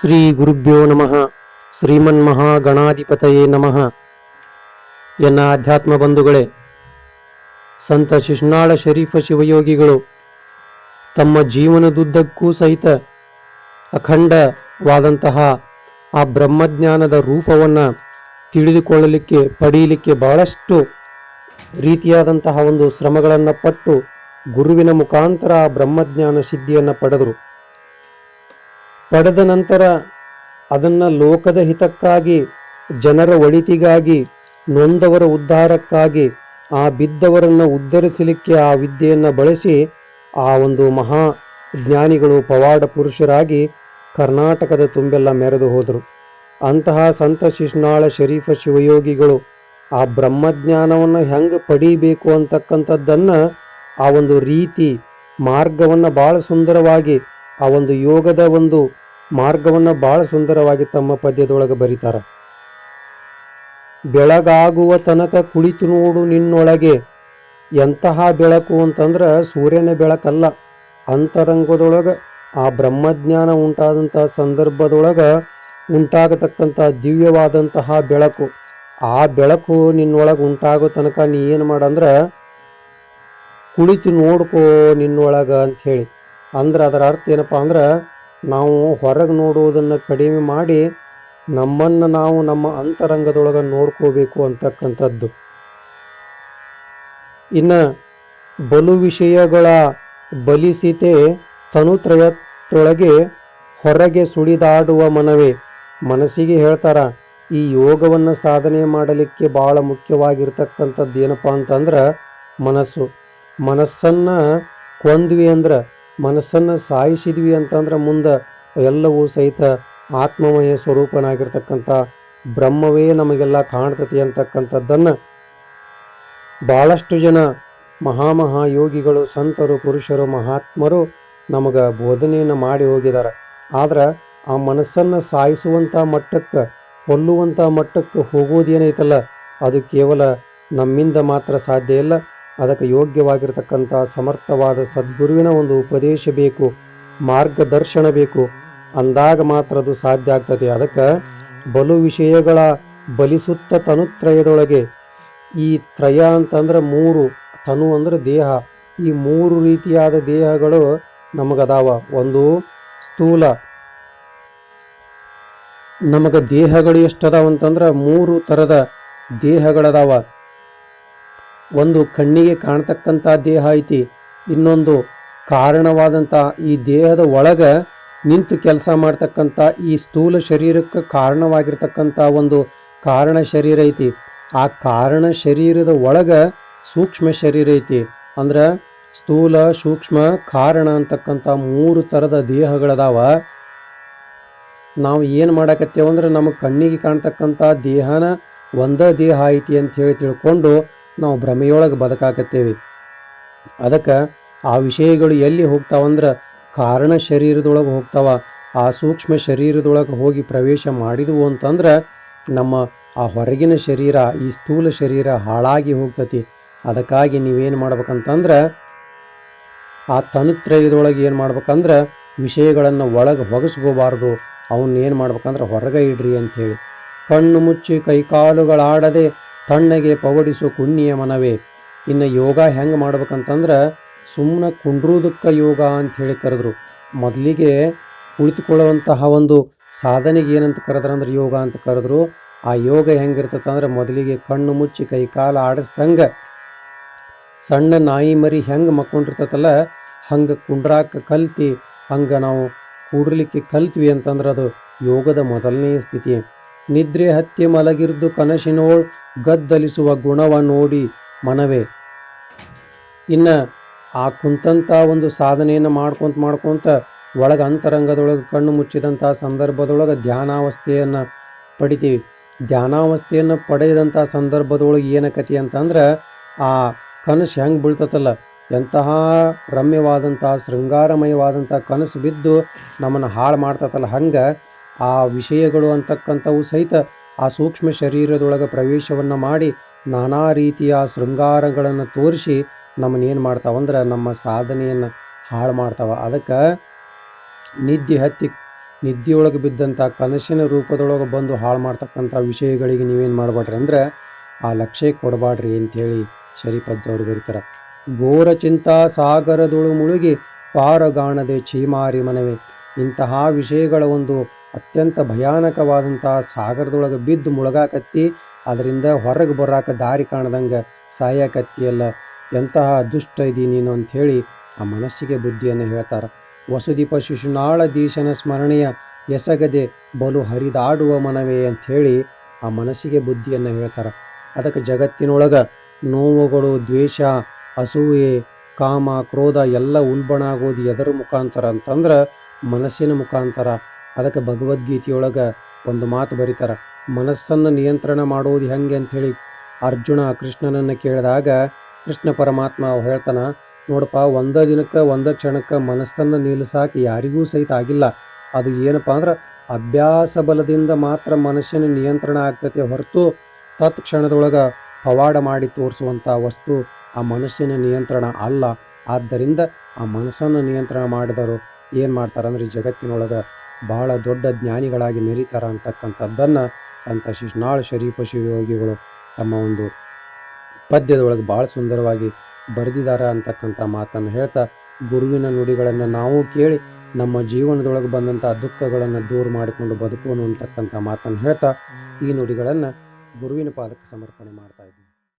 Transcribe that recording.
ಶ್ರೀ ಗುರುಭ್ಯೋ ನಮಃ. ಶ್ರೀಮನ್ ಶ್ರೀಮನ್ಮಹಾಗಣಾಧಿಪತಯೇ ನಮಃ. ಎನ್ನ ಆಧ್ಯಾತ್ಮ ಬಂಧುಗಳೇ, ಸಂತ ಶಿಶುನಾಳ ಶರೀಫ ಶಿವಯೋಗಿಗಳು, ತಮ್ಮ ಜೀವನದುದ್ದಕ್ಕೂ ಸಹಿತ ಅಖಂಡವಾದಂತಹ ಆ ಬ್ರಹ್ಮಜ್ಞಾನದ ರೂಪವನ್ನು ತಿಳಿದುಕೊಳ್ಳಲಿಕ್ಕೆ, ಪಡೆಯಲಿಕ್ಕೆ ಬಹಳಷ್ಟು ರೀತಿಯಾದಂತಹ ಒಂದು ಶ್ರಮಗಳನ್ನು ಪಟ್ಟು ಗುರುವಿನ ಮುಖಾಂತರ ಆ ಬ್ರಹ್ಮಜ್ಞಾನ ಸಿದ್ಧಿಯನ್ನು ಪಡೆದರು. ಪಡೆದ ನಂತರ ಅದನ್ನು ಲೋಕದ ಹಿತಕ್ಕಾಗಿ, ಜನರ ಒಳಿತಿಗಾಗಿ, ನೊಂದವರ ಉದ್ಧಾರಕ್ಕಾಗಿ, ಆ ಬಿದ್ದವರನ್ನು ಉದ್ಧರಿಸಲಿಕ್ಕೆ ಆ ವಿದ್ಯೆಯನ್ನು ಬಳಸಿ ಆ ಒಂದು ಮಹಾ ಜ್ಞಾನಿಗಳು, ಪವಾಡ ಪುರುಷರಾಗಿ ಕರ್ನಾಟಕದ ತುಂಬೆಲ್ಲ ಮೆರೆದು ಹೋದರು. ಅಂತಹ ಸಂತ ಶಿಶ್ನಾಳ ಶರೀಫ ಶಿವಯೋಗಿಗಳು ಆ ಬ್ರಹ್ಮಜ್ಞಾನವನ್ನು ಹೆಂಗೆ ಪಡೀಬೇಕು ಅಂತಕ್ಕಂಥದ್ದನ್ನು ಆ ಒಂದು ರೀತಿ, ಮಾರ್ಗವನ್ನು ಭಾಳ ಸುಂದರವಾಗಿ ಆ ಒಂದು ಯೋಗದ ಒಂದು ಮಾರ್ಗವನ್ನು ಭಾಳ ಸುಂದರವಾಗಿ ತಮ್ಮ ಪದ್ಯದೊಳಗೆ ಬರೀತಾರ. ಬೆಳಗಾಗುವ ತನಕ ಕುಳಿತು ನೋಡು ನಿನ್ನೊಳಗೆ. ಎಂತಹ ಬೆಳಕು ಅಂತಂದ್ರೆ ಸೂರ್ಯನ ಬೆಳಕಲ್ಲ. ಅಂತರಂಗದೊಳಗೆ ಆ ಬ್ರಹ್ಮಜ್ಞಾನ ಉಂಟಾದಂತಹ ಸಂದರ್ಭದೊಳಗೆ ಉಂಟಾಗತಕ್ಕಂಥ ದಿವ್ಯವಾದಂತಹ ಬೆಳಕು. ಆ ಬೆಳಕು ನಿನ್ನೊಳಗೆ ಉಂಟಾಗೋ ತನಕ ನೀ ಏನು ಮಾಡಂದ್ರೆ, ಕುಳಿತು ನೋಡ್ಕೋ ನಿನ್ನೊಳಗೆ ಅಂಥೇಳಿ ಅಂದ್ರೆ ಅದರ ಅರ್ಥ ಏನಪ್ಪ ಅಂದ್ರೆ ನಾವು ಹೊರಗೆ ನೋಡುವುದನ್ನು ಕಡಿಮೆ ಮಾಡಿ ನಮ್ಮನ್ನು ನಾವು ನಮ್ಮ ಅಂತರಂಗದೊಳಗೆ ನೋಡ್ಕೋಬೇಕು ಅಂತಕ್ಕಂಥದ್ದು. ಇನ್ನು ಬಲು ವಿಷಯಗಳ ಬಲಿಸಿತೆ ತನುತ್ರಯತ್ತೊಳಗೆ ಹೊರಗೆ ಸುಳಿದಾಡುವ ಮನವೇ. ಮನಸ್ಸಿಗೆ ಹೇಳ್ತಾರ, ಈ ಯೋಗವನ್ನು ಸಾಧನೆ ಮಾಡಲಿಕ್ಕೆ ಭಾಳ ಮುಖ್ಯವಾಗಿರ್ತಕ್ಕಂಥದ್ದು ಏನಪ್ಪ ಅಂತಂದ್ರೆ ಮನಸ್ಸು. ಮನಸ್ಸನ್ನು ಕೊಂದ್ವಿ ಅಂದ್ರೆ ಮನಸ್ಸನ್ನು ಸಾಯಿಸಿದ್ವಿ ಅಂತಂದ್ರೆ ಮುಂದೆ ಎಲ್ಲವೂ ಸಹಿತ ಆತ್ಮಮಯ ಸ್ವರೂಪನಾಗಿರ್ತಕ್ಕಂಥ ಬ್ರಹ್ಮವೇ ನಮಗೆಲ್ಲ ಕಾಣ್ತತಿ ಅಂತಕ್ಕಂಥದ್ದನ್ನು ಭಾಳಷ್ಟು ಜನ ಮಹಾಮಹಾ ಯೋಗಿಗಳು ಸಂತರು, ಪುರುಷರು, ಮಹಾತ್ಮರು ನಮಗೆ ಬೋಧನೆಯನ್ನು ಮಾಡಿ ಹೋಗಿದ್ದಾರೆ ಆದ್ರೆ ಆ ಮನಸ್ಸನ್ನು ಸಾಯಿಸುವಂಥ ಮಟ್ಟಕ್ಕೆ ಕೊಲ್ಲುವಂಥ ಮಟ್ಟಕ್ಕೆ ಹೋಗೋದೇನೈತಲ್ಲ, ಅದು ಕೇವಲ ನಮ್ಮಿಂದ ಮಾತ್ರ ಸಾಧ್ಯ ಇಲ್ಲ. ಅದಕ್ಕೆ ಯೋಗ್ಯವಾಗಿರತಕ್ಕಂಥ ಸಮರ್ಥವಾದ ಸದ್ಗುರುವಿನ ಒಂದು ಉಪದೇಶ ಬೇಕು, ಮಾರ್ಗದರ್ಶನ ಬೇಕು. ಅಂದಾಗ ಮಾತ್ರ ಅದು ಸಾಧ್ಯ ಆಗ್ತದೆ. ಅದಕ್ಕೆ ಬಲು ವಿಷಯಗಳ ಬಲಿಸುತ್ತ ತನುತ್ರಯದೊಳಗೆ ಈ ತ್ರಯ ಅಂತಂದ್ರೆ ಮೂರು, ತನು ಅಂದ್ರೆ ದೇಹ. ಈ ಮೂರು ರೀತಿಯಾದ ದೇಹಗಳು ನಮಗದಾವ. ಒಂದು, ಸ್ಥೂಲ. ನಮಗೆ ದೇಹಗಳು ಎಷ್ಟದಾವ ಅಂತಂದ್ರೆ ಮೂರು ಥರದ ದೇಹಗಳದಾವ. ಒಂದು ಕಣ್ಣಿಗೆ ಕಾಣ್ತಕ್ಕಂಥ ದೇಹ ಐತಿ. ಇನ್ನೊಂದು ಕಾರಣವಾದಂಥ ಈ ದೇಹದ ಒಳಗ ನಿಂತು ಕೆಲಸ ಮಾಡ್ತಕ್ಕಂಥ ಈ ಸ್ಥೂಲ ಶರೀರಕ್ಕೆ ಕಾರಣವಾಗಿರ್ತಕ್ಕಂಥ ಒಂದು ಕಾರಣ ಶರೀರ ಐತಿ. ಆ ಕಾರಣ ಶರೀರದ ಒಳಗ ಸೂಕ್ಷ್ಮ ಶರೀರ ಐತಿ. ಅಂದ್ರೆ ಸ್ಥೂಲ, ಸೂಕ್ಷ್ಮ, ಕಾರಣ ಅಂತಕ್ಕಂಥ ಮೂರು ಥರದ ದೇಹಗಳದಾವ. ನಾವು ಏನು ಮಾಡಕತ್ತೇವಂದ್ರೆ ನಮ್ಮ ಕಣ್ಣಿಗೆ ಕಾಣ್ತಕ್ಕಂಥ ದೇಹನ ಒಂದೇ ದೇಹ ಐತಿ ಅಂತ ಹೇಳಿ ತಿಳ್ಕೊಂಡು ನಾವು ಭ್ರಮೆಯೊಳಗೆ ಬದುಕಾಕತ್ತೇವೆ. ಅದಕ್ಕೆ ಆ ವಿಷಯಗಳು ಎಲ್ಲಿ ಹೋಗ್ತಾವಂದ್ರೆ ಕಾರಣ ಶರೀರದೊಳಗೆ ಹೋಗ್ತಾವ, ಆ ಸೂಕ್ಷ್ಮ ಶರೀರದೊಳಗೆ ಹೋಗಿ ಪ್ರವೇಶ ಮಾಡಿದವು ಅಂತಂದ್ರೆ ನಮ್ಮ ಆ ಹೊರಗಿನ ಶರೀರ, ಈ ಸ್ಥೂಲ ಶರೀರ ಹಾಳಾಗಿ ಹೋಗ್ತತಿ. ಅದಕ್ಕಾಗಿ ನೀವೇನು ಮಾಡ್ಬೇಕಂತಂದ್ರೆ ಆ ತನುತ್ರಯದೊಳಗೆ ಏನು ಮಾಡ್ಬೇಕಂದ್ರೆ ವಿಷಯಗಳನ್ನು ಒಳಗೆ ಹೊಗಸ್ಕೋಬಾರ್ದು ಅವನ್ನ ಏನು ಮಾಡ್ಬೇಕಂದ್ರೆ ಹೊರಗೆ ಇಡ್ರಿ ಅಂಥೇಳಿ ಕಣ್ಣು ಮುಚ್ಚಿ ಕೈಕಾಲುಗಳಾಡದೆ ತಣ್ಣಗೆ ಪವಡಿಸೋ ಕುಣ್ಣಿಯ ಮನವೇ. ಇನ್ನು ಯೋಗ ಹೆಂಗೆ ಮಾಡ್ಬೇಕಂತಂದ್ರೆ ಸುಮ್ಮನೆ ಕುಂಡ್ರೋದಕ್ಕೆ ಯೋಗ ಅಂತ ಹೇಳಿ ಕರೆದ್ರು. ಮೊದಲಿಗೆ ಕುಳಿತುಕೊಳ್ಳುವಂತಹ ಒಂದು ಸಾಧನೆಗೆ ಏನಂತ ಕರೆದ್ರಂದ್ರೆ ಯೋಗ ಅಂತ ಕರೆದ್ರು. ಆ ಯೋಗ ಹೆಂಗಿರ್ತದಂದ್ರೆ ಮೊದಲಿಗೆ ಕಣ್ಣು ಮುಚ್ಚಿ ಕೈ ಕಾಲು ಆಡಿಸ್ದಂಗೆ ಸಣ್ಣ ನಾಯಿ ಮರಿ ಹೆಂಗೆ ಮಕ್ಕೊಂಡಿರ್ತೈತಲ್ಲ, ಹಂಗೆ ಕುಂಡ್ರಾಕ ಕಲ್ತಿ, ಹಂಗೆ ನಾವು ಕೂಡ್ಲಿಕ್ಕೆ ಕಲ್ತ್ವಿ ಅಂತಂದ್ರೆ ಅದು ಯೋಗದ ಮೊದಲನೆಯ ಸ್ಥಿತಿ. ನಿದ್ರೆ ಹತ್ತಿ ಮಲಗಿರ್ದು ಕನಸಿನೋಳ್ ಗದ್ದಲಿಸುವ ಗುಣವ ನೋಡಿ ಮನವೇ. ಇನ್ನು ಆ ಕುಂತಂಥ ಒಂದು ಸಾಧನೆಯನ್ನು ಮಾಡ್ಕೊಂತ ಮಾಡ್ಕೊಂತ ಒಳಗೆ ಅಂತರಂಗದೊಳಗೆ ಕಣ್ಣು ಮುಚ್ಚಿದಂಥ ಸಂದರ್ಭದೊಳಗೆ ಧ್ಯಾನಾವಸ್ಥೆಯನ್ನು ಪಡಿತೀವಿ. ಧ್ಯಾನಾವಸ್ಥೆಯನ್ನು ಪಡೆದಂಥ ಸಂದರ್ಭದೊಳಗೆ ಏನಕತಿ ಅಂತಂದ್ರೆ ಆ ಕನಸು ಹೆಂಗೆ ಬೀಳ್ತತಲ್ಲ, ಎಂತಹ ರಮ್ಯವಾದಂಥ ಶೃಂಗಾರಮಯವಾದಂಥ ಕನಸು ಬಿದ್ದು ನಮ್ಮನ್ನು ಹಾಳು ಮಾಡ್ತತಲ್ಲ ಹಂಗೆ ಆ ವಿಷಯಗಳು ಅಂತಕ್ಕಂಥವು ಸಹಿತ ಆ ಸೂಕ್ಷ್ಮ ಶರೀರದೊಳಗೆ ಪ್ರವೇಶವನ್ನು ಮಾಡಿ ನಾನಾ ರೀತಿಯ ಶೃಂಗಾರಗಳನ್ನು ತೋರಿಸಿ ನಮ್ಮನ್ನೇನು ಮಾಡ್ತಾವಂದ್ರೆ ನಮ್ಮ ಸಾಧನೆಯನ್ನು ಹಾಳು ಮಾಡ್ತಾವೆ. ಅದಕ್ಕೆ ನಿದ್ದೆ ಹತ್ತಿ, ನಿದ್ದೆಯೊಳಗೆ ಬಿದ್ದಂಥ ಕನಸಿನ ರೂಪದೊಳಗೆ ಬಂದು ಹಾಳು ಮಾಡ್ತಕ್ಕಂಥ ವಿಷಯಗಳಿಗೆ ನೀವೇನು ಮಾಡಬೇಡ್ರಿ ಅಂದ್ರೆ ಆ ಲಕ್ಷ್ಯ ಕೊಡಬಾಡ್ರಿ ಅಂಥೇಳಿ ಶರೀಫಜ್ಜವರು ಬರೀತಾರೆ. ಘೋರ ಚಿಂತಾ ಸಾಗರದೊಳು ಮುಳುಗಿ ಪಾರಗಾಣದೆ ಚೀಮಾರಿ ಮನವಿ. ಇಂತಹ ವಿಷಯಗಳ ಒಂದು ಅತ್ಯಂತ ಭಯಾನಕವಾದಂಥ ಸಾಗರದೊಳಗೆ ಬಿದ್ದು ಮುಳುಗಾಕತ್ತಿ, ಅದರಿಂದ ಹೊರಗೆ ಬರಾಕ ದಾರಿ ಕಾಣದಂಗೆ ಸಾಯಕತ್ತಿಯಲ್ಲ. ಎಂತಹ ದುಷ್ಟ ಇದಿ ನೀನು ಅಂಥೇಳಿ ಆ ಮನಸ್ಸಿಗೆ ಬುದ್ಧಿಯನ್ನು ಹೇಳ್ತಾರೆ. ವಸುದೀಪ ಶಿಶುನಾಳ ದೀಶನ ಸ್ಮರಣೆಯ ಎಸಗದೆ ಬಲು ಹರಿದಾಡುವ ಮನವೇ ಅಂಥೇಳಿ ಆ ಮನಸ್ಸಿಗೆ ಬುದ್ಧಿಯನ್ನು ಹೇಳ್ತಾರೆ. ಅದಕ್ಕೆ ಜಗತ್ತಿನೊಳಗೆ ನೋವುಗಳು, ದ್ವೇಷ, ಅಸೂಯೆ, ಕಾಮ, ಕ್ರೋಧ ಎಲ್ಲ ಉಲ್ಬಣ ಆಗೋದು ಎದರ ಮುಖಾಂತರ ಅಂತಂದ್ರೆ ಮನಸ್ಸಿನ ಮುಖಾಂತರ. ಅದಕ್ಕೆ ಭಗವದ್ಗೀತೆಯೊಳಗೆ ಒಂದು ಮಾತು ಬರೀತಾರ, ಮನಸ್ಸನ್ನು ನಿಯಂತ್ರಣ ಮಾಡೋದು ಹೆಂಗೆ? ಅಂಥೇಳಿ ಅರ್ಜುನ ಕೃಷ್ಣನನ್ನು ಕೇಳಿದಾಗ, ಕೃಷ್ಣ ಪರಮಾತ್ಮ ಹೇಳ್ತಾನ, ನೋಡಪ್ಪ, ಒಂದ ದಿನಕ್ಕೆ ಒಂದ ಕ್ಷಣಕ್ಕೆ ಮನಸ್ಸನ್ನು ನಿಲ್ಲಿಸಾಕಿ ಯಾರಿಗೂ ಸಹಿತ ಆಗಿಲ್ಲ. ಅದು ಏನಪ್ಪ ಅಂದ್ರೆ ಅಭ್ಯಾಸ ಬಲದಿಂದ ಮಾತ್ರ ಮನಸ್ಸಿನ ನಿಯಂತ್ರಣ ಆಗ್ತೈತೆ ಹೊರತು ತತ್ ಕ್ಷಣದೊಳಗೆ ಪವಾಡ ಮಾಡಿ ತೋರಿಸುವಂಥ ವಸ್ತು ಆ ಮನಸ್ಸಿನ ನಿಯಂತ್ರಣ ಅಲ್ಲ. ಆದ್ದರಿಂದ ಆ ಮನಸ್ಸನ್ನು ನಿಯಂತ್ರಣ ಮಾಡಿದವರು ಏನು ಮಾಡ್ತಾರೆ ಅಂದರೆ ಈ ಜಗತ್ತಿನೊಳಗೆ ಬಹಳ ದೊಡ್ಡ ಜ್ಞಾನಿಗಳಾಗಿ ಮೆರೀತಾರ ಅಂತಕ್ಕಂಥದ್ದನ್ನು ಸಂತ ಶಿಶುನಾಳ್ ಶರೀಫ ಶಿವಯೋಗಿಗಳು ತಮ್ಮ ಒಂದು ಪದ್ಯದೊಳಗೆ ಭಾಳ ಸುಂದರವಾಗಿ ಬರೆದಿದ್ದಾರೆ ಅಂತಕ್ಕಂಥ ಮಾತನ್ನು ಹೇಳ್ತಾ ಗುರುವಿನ ನುಡಿಗಳನ್ನು ನಾವು ಕೇಳಿ ನಮ್ಮ ಜೀವನದೊಳಗೆ ಬಂದಂಥ ದುಃಖಗಳನ್ನು ದೂರ ಮಾಡಿಕೊಂಡು ಬದುಕುವನು ಅಂತಕ್ಕಂಥ ಮಾತನ್ನು ಹೇಳ್ತಾ ಈ ನುಡಿಗಳನ್ನು ಗುರುವಿನ ಪಾದಕ್ಕೆ ಸಮರ್ಪಣೆ ಮಾಡ್ತಾ ಇದ್ವಿ.